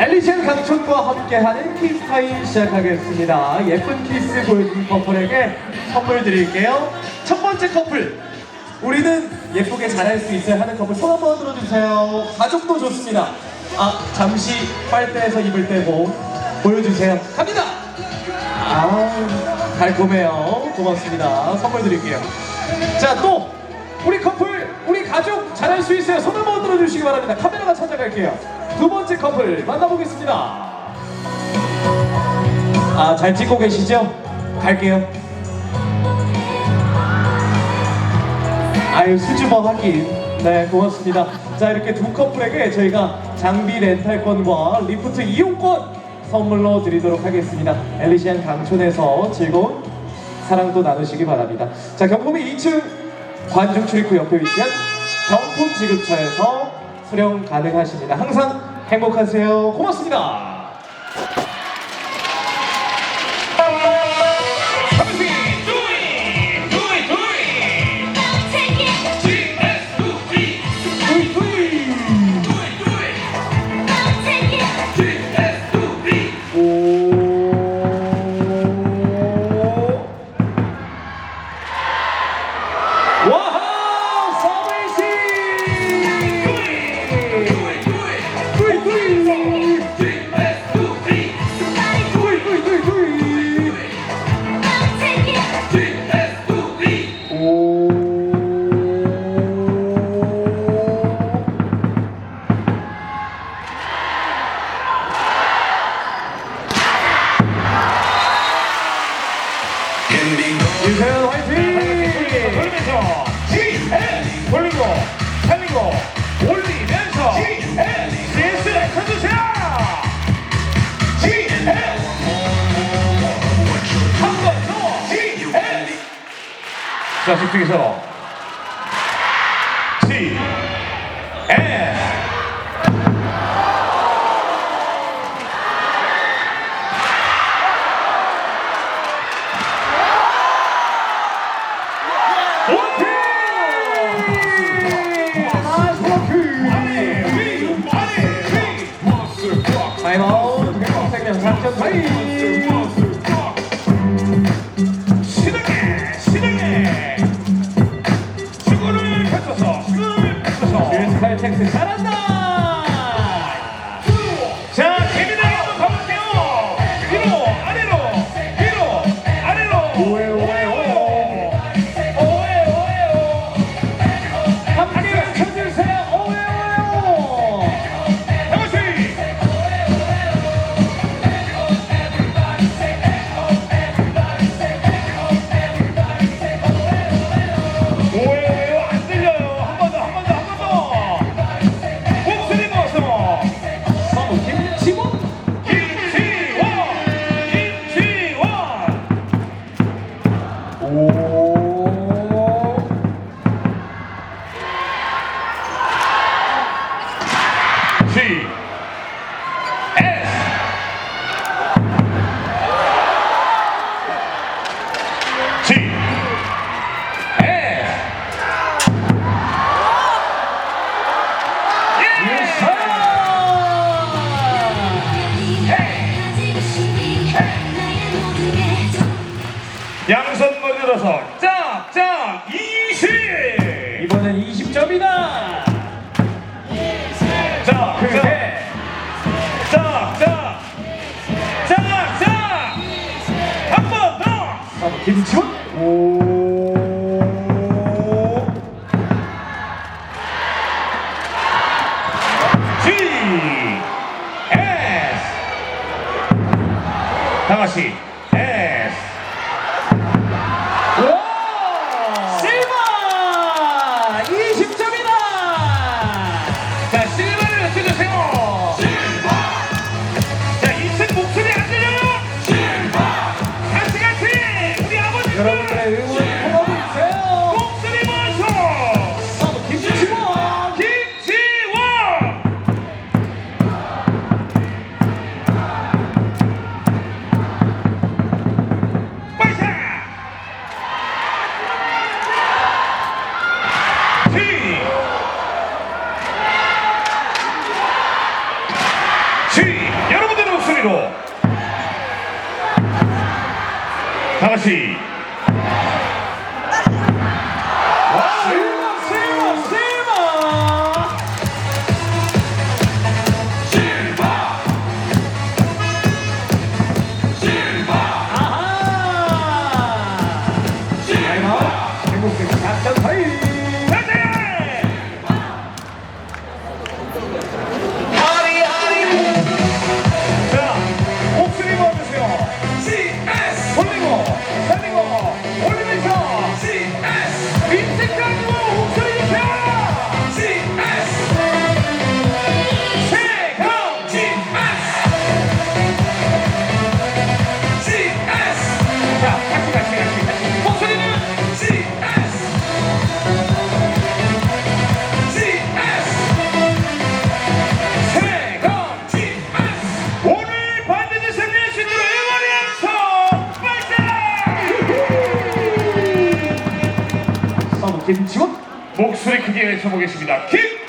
엘리션 강촌과 함께하는 키스타임 시작하겠습니다. 예쁜 키스 보여준 커플에게 선물 드릴게요. 첫 번째 커플. 우리는 예쁘게 잘할 수 있어야 하는 커플 손 한번 들어주세요. 가족도 좋습니다. 아 잠시 빨대에서 입을 떼고 보여주세요. 갑니다. 아 달콤해요. 고맙습니다. 선물 드릴게요. 자 또 우리 커플 우리 가족 잘할 수 있어요. 손 한번 들어주시기 바랍니다. 카메라가 찾아갈게요. 두 번째 커플 만나보겠습니다. 아 잘 찍고 계시죠? 갈게요. 아유 수줍어 하긴 네 고맙습니다 자 이렇게 두 커플에게 저희가 장비 렌탈권과 리프트 이용권 선물로 드리도록 하겠습니다 엘리시안 강촌에서 즐거운 사랑도 나누시기 바랍니다 자 경품이 2층 관중 출입구 옆에 위치한 경품 지급처에서 수령 가능하십니다 항상 행복하세요. 고맙습니다 살리고 올리면서 GS를 쳐주세요! GS 한번더! GS 자 집중해서. GS 타임 S 양손 머리 들어서 짝짝 20 이번엔 20점이다 더. 서브 김치원 오 G, S. 다 같이 다 같이. 행복해. 대표 직원 목소리 크게 외쳐보겠습니다. 김